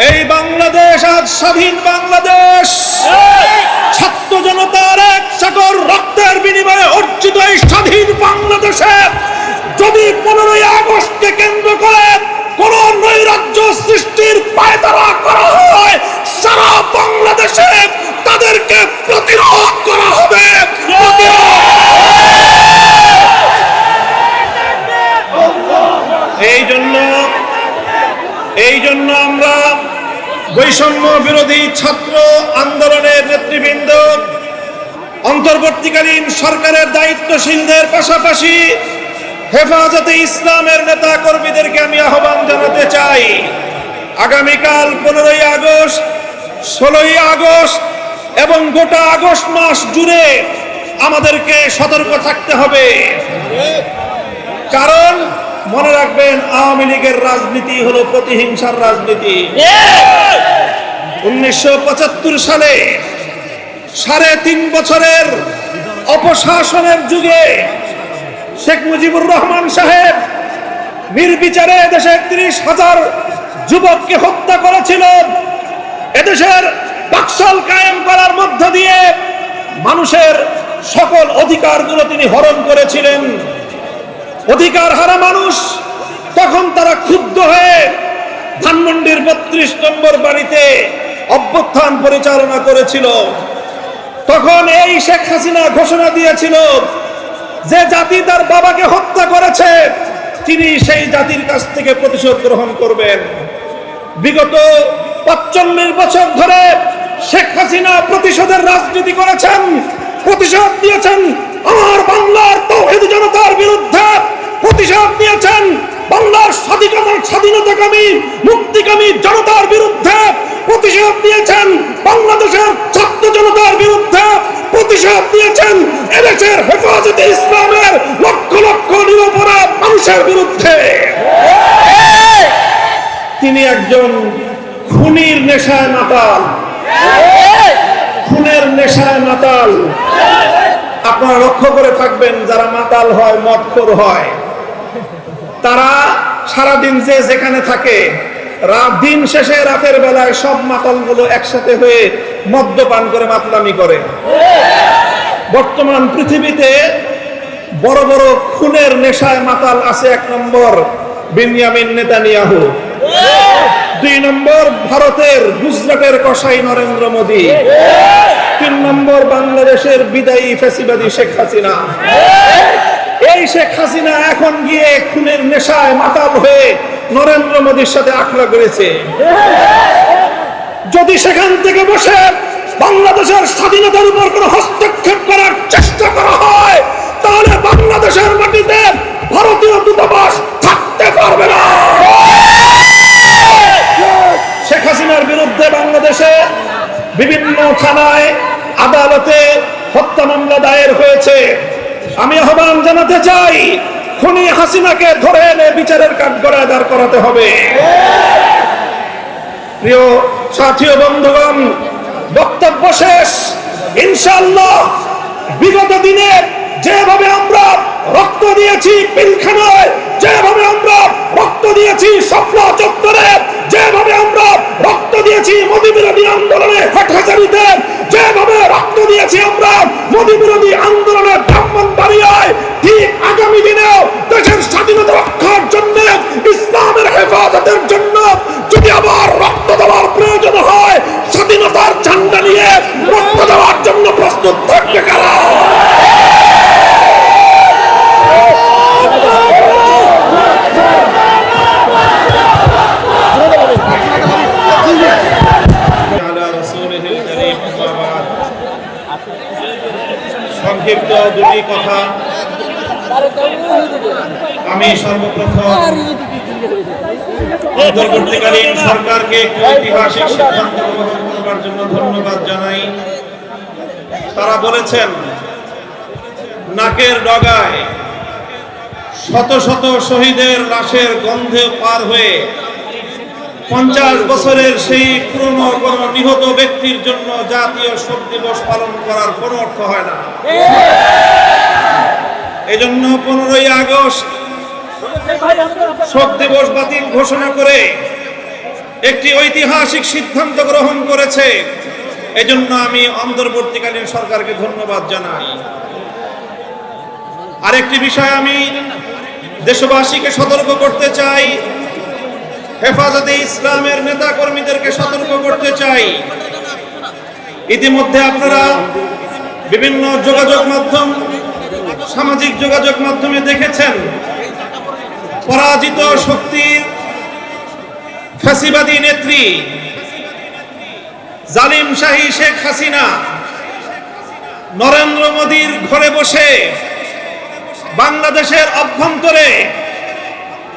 এই বাংলাদেশ আজ স্বাধীন বাংলাদেশ। ছাত্র জনতার এক চাকর রক্তের বিনিময়ে অর্জিত এই স্বাধীন বাংলাদেশে যদি পনেরোই আগস্টকে কেন্দ্র করে কোন নৈরাজ্য সৃষ্টির পায়তারা করা হয় সারা বাংলাদেশে তাদেরকে প্রতিরোধ করা হবে প্রতিরোধ এই জন্য এই জন্য আমরা বৈষম্য বিরোধী ছাত্র আন্দোলনের নেতৃবৃন্দ, অন্তর্বর্তীকালীন সরকারের দায়িত্বশীলদের পাশাপাশি হেফাজতে ইসলামের নেতা কর্মীদেরকে আমি আহ্বান জানাতে চাই। আগামীকাল পনেরোই আগস্ট, ষোলোই আগস্ট এবং গোটা আগস্ট মাস জুড়ে আমাদেরকে সতর্ক থাকতে হবে। কারণ মনে রাখবেন, আওয়ামী লীগের রাজনীতি হলো প্রতিহিংসার রাজনীতি। উনিশশো পঁচাত্তর সালে সাড়ে তিন বছরের অপশাসনের যুগে শেখ মুজিবুর রহমান সাহেব নির্বিচারে দেশে তিরিশ হাজার যুবককে হত্যা করেছিল। এদেশের বাকশাল কায়েম করার মধ্য দিয়ে মানুষের সকল অধিকারগুলো তিনি হরণ করেছিলেন। অধিকার হারা মানুষ তখন তারা ক্ষুব্ধ হয়ে ধানমন্ডির বত্রিশ নম্বর বাড়িতে অভ্যুত্থান পরিচালনা করেছিল। তখন এই শেখ হাসিনা ঘোষণা দিয়েছিল যে জাতি তার বাবাকে হত্যা করেছে, তিনি সেই জাতির কাছ থেকে প্রতিশোধ গ্রহণ করবেন। বিগত পাঁচচল্লিশ বছর ধরে শেখ হাসিনা প্রতিশোধের রাজনীতি করেছেন, প্রতিশোধ দিয়েছেন আমার বাংলার তৌহিদ জনতার বিরুদ্ধে প্রতিশোধ দিয়েছেন বাংলার স্বাধীনতা স্বাধীনতাকামী, মুক্তিকামী জনতার বিরুদ্ধে প্রতিশোধ দিয়েছেন বাংলাদেশের ছাত্র জনতার বিরুদ্ধে প্রতিশোধ দিয়েছেন এদেশের হেফাজতে ইসলামের লক্ষ লক্ষ নিরপরাধ মানুষের বিরুদ্ধে। তিনি একজন খুনির নেশায় মাতাল। খুনের নেশায় মাতাল। আপনারা লক্ষ্য করে থাকবেন যারা মাতাল হয়, মদখোর হয়, তারা সারাদিন যে যেখানে থাকে রাত দিন শেষে রাতের বেলায় সব মাতালগুলো একসাথে হয়ে মদ্যপান করে মাতলামি করে। বর্তমান পৃথিবীতে বড় বড় খুনের নেশায় মাতাল আছে এক নম্বর বিনিয়ামিন নেতানিয়াহু। দুই নম্বর ভারতের গুজরাটের কসাই নরেন্দ্র মোদী। তিন নম্বর বাংলাদেশের বিদায়ী ফেসিবাদী শেখ হাসিনা। এই শেখ হাসিনা এখন গিয়ে খুনের নেশায় মাতাল হয়ে নরেন্দ্র মোদীর সাথে আখড়া করেছে। যদি সেখান থেকে বসে বাংলাদেশের স্বাধীনতার উপর কোনো হস্তক্ষেপ করার চেষ্টা করা হয়, তাহলে বাংলাদেশের মাটিতে ভারতীয় দূতাবাস থাকতে পারবে না। শেখ হাসিনার বিরুদ্ধে বাংলাদেশে বিভিন্ন থানায় আদালতে হত্যা মামলা দায়ের হয়েছে। আমি আহ্বান জানাতে চাই খুনি হাসিনাকে ধরে এনে বিচারের কাঠগড়ায় দাঁড় করাতে হবে। প্রিয় সাথী বন্ধুগণ, বক্তব্য শেষ। ইনশাল্লাহ বিগত দিনে যেভাবে আমরা রক্ত দিয়েছি পিলখানায়, যেভাবে আমরা রক্ত দিয়েছি স্বপ্ন চত্বরে, যেভাবে আমরা রক্ত দিয়েছি মোদী বিরোধী আন্দোলনে হাটহাজারিতে, যেভাবে রক্ত দিয়েছি আমরা মোদী বিরোধী আন্দোলনে ব্রাহ্মণবাড়িয়ায় ঠিক আগামী দেশের স্বাধীনতা রক্ষার জন্য, ইসলামের হেফাজতের জন্য যদি আবার রক্ত দেওয়ার প্রয়োজন হয়, স্বাধীনতার ঝান্ডা নিয়ে রক্ত দেওয়ার জন্য প্রস্তুত থাকবে কারা? সংক্ষিপ্ত দুটি কথা। আমি সর্বপ্রথম অন্তর্বর্তীকালীন সরকারকে একটি ঐতিহাসিক সিদ্ধান্ত গ্রহণ করবার জন্য ধন্যবাদ জানাই। তারা বলেছেন নাকের ডগায় শত শত শহীদের লাশের গন্ধে পার হয়ে পঞ্চাশ বছরের সেই পুরনো কোন নিহত ব্যক্তির জন্য জাতীয় শোক দিবস পালন করার কোনো অর্থ হয় না। এজন্য পনেরোই আগস্ট শোক দিবস বাতিল ঘোষণা করে একটি ঐতিহাসিক সিদ্ধান্ত গ্রহণ করেছে। এজন্য আমি অন্তর্বর্তীকালীন সরকারকে ধন্যবাদ জানাই। আরেকটি বিষয় আমি দেশবাসীকে সতর্ক করতে চাই, হেফাজতে ইসলামের নেতা কর্মীদেরকে সতর্ক করতে চাই। ইতিমধ্যে আপনারা বিভিন্ন যোগাযোগ মাধ্যম, সামাজিক যোগাযোগ মাধ্যমে দেখেছেন পরাজিত শক্তির ফ্যাসিবাদী নেত্রী, জালিম শাহী শেখ হাসিনা, নরেন্দ্র মোদীর ঘরে বসে বাংলাদেশের অভ্যন্তরে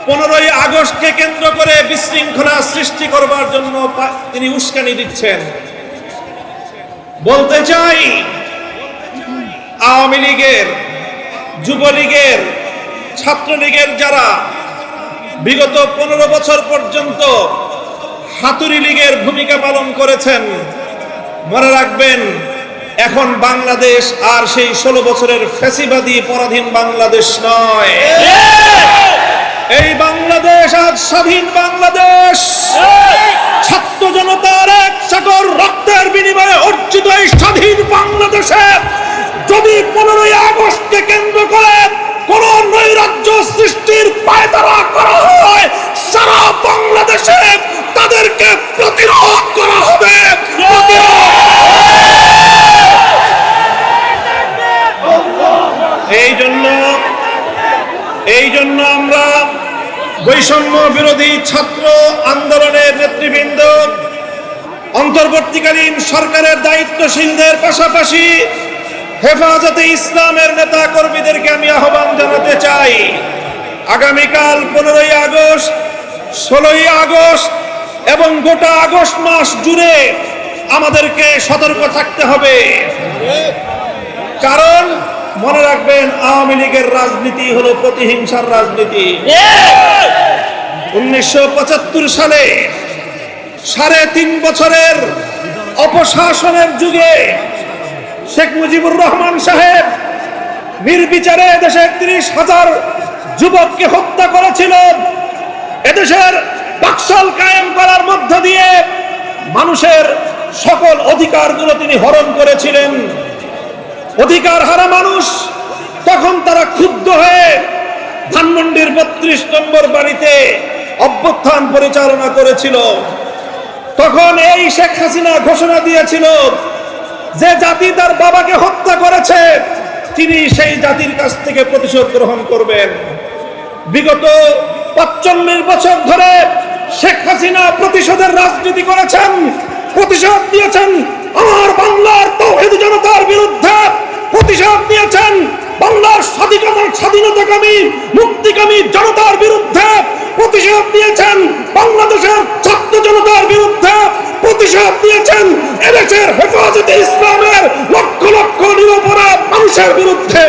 পনেরোই আগস্টকে কেন্দ্র করে বিশৃঙ্খলা সৃষ্টি করবার জন্য তিনি উস্কানি দিচ্ছেন। বলতে চাই, আওয়ামী লীগের, যুবলীগের, ছাত্রলীগের যারা বিগত পনেরো বছর পর্যন্ত হাতুরি লীগের ভূমিকা পালন করেছেন। মনে রাখবেন, এখন বাংলাদেশ আর সেই ষোলো বছরের ফ্যাসিবাদী পরাধীন বাংলাদেশ নয়। এই বাংলাদেশ আজ স্বাধীন বাংলাদেশ। ছাত্র জনতার এক সাগর রক্তের বিনিময়ে অর্জিত এই স্বাধীন বাংলাদেশে যদি পনেরোই আগস্টকে কেন্দ্র করে কোন নৈরাজ্য সৃষ্টির পায়তারা করা হয়, সারা বাংলাদেশে তাদেরকে প্রতিরোধ করা হবে। এই জন্য এই জন্য আমরা বৈষম্য বিরোধী ছাত্র আন্দোলনের নেতৃবৃন্দ, অন্তর্বর্তীকালীন সরকারের দায়িত্বশীলদের পাশাপাশি হেফাজতে ইসলামের নেতা কর্মীদেরকে আমি আহ্বান জানাতে চাই। আগামীকাল পনেরোই আগস্ট, ষোলোই আগস্ট এবং গোটা আগস্ট মাস জুড়ে আমাদেরকে সতর্ক থাকতে হবে। কারণ মনে রাখবেন, আওয়ামী লীগের রাজনীতি হলো প্রতিহিংসার রাজনীতি। উনিশশো পঁচাত্তর সালে সাড়ে তিন বছরের অপশাসনের যুগে শেখ মুজিবুর রহমান সাহেব নির্বিচারে দেশে তিরিশ হাজার যুবককে হত্যা করেছিল। এদেশের বাকশাল কায়েম করার মধ্য দিয়ে মানুষের সকল অধিকারগুলো তিনি হরণ করেছিলেন। অধিকার হারা মানুষ তখন তারা ক্ষুব্ধ হয়ে ধানমন্ডির বত্রিশ নম্বর বাড়িতে অভ্যুত্থান পরিচালনা করেছিল। তখন এই শেখ হাসিনা ঘোষণা দিয়েছিল যে জাতি তার বাবাকে হত্যা করেছে, তিনি সেই জাতির কাছ থেকে প্রতিশোধ গ্রহণ করবেন। বিগত পঁচল্লিশ বছর ধরে শেখ হাসিনা প্রতিশোধের রাজনীতি করেছেন, প্রতিশোধ দিয়েছেন আমার বাংলার তৌহিদ জনতার বিরুদ্ধে, প্রতিশোধ দিয়েছেন বাংলার স্বাধীনতা স্বাধীনতাকামী, মুক্তিকামী জনতার বিরুদ্ধে, প্রতিশোধ দিয়েছেন প্রতিশোধ দিয়েছেন। এদেশের হেফাজতে ইসলামের লক্ষ লক্ষ নিরপরাধ মানুষের বিরুদ্ধে।